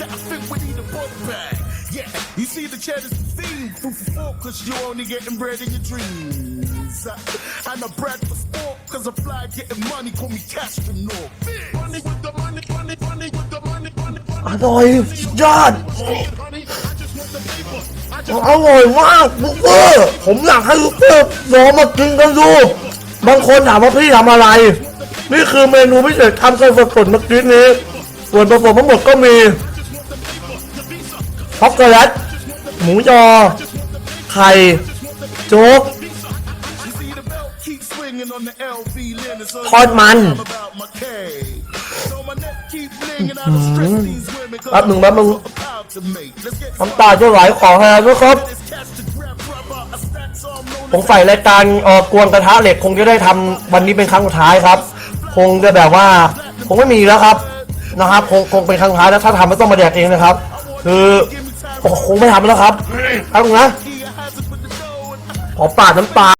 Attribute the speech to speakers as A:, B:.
A: t h a t I fit with eat h a book bag. Yeah, you see the cheddar's the theme. Food for f o u r cause you only getting bread in your dreams. And a bread for sport, cause I fly getting money, call me c a s t r o n a Money with the money, money, money with the money, money, money. อร่อยส h o y I j u s w a n e paper. I j อร่อยมากลูกเปอร์ผมอยากให้ลูกเปอร์ลองมากินกันดู บางคนถามว่าพี่ทำอะไร นี่คือเมนูพิเศษทำกันสดๆเมื่อกี้นี้ ส่วนผสมทั้งหมดก็มีช็อกโกแลตหมูยอไข่โจ๊กทอดมันรับหนึ่งรับหนึ่งผมำตาจะไหลขอแฮร์ด้วยครับ ผมใส่รายการออกกวนกระทะเหล็กคงจะได้ทำวันนี้เป็นครั้งสุดท้ายครับ คงจะแบบว่าคงไม่มีแล้วครับ นะครับ คงคงเป็นครั้งสุดท้ายแล้วถ้าทำไม่ต้องมาแดกเองนะครับคือคงไม่ทำแล้วครับเอาลงนะ ขอปาดน้ำลา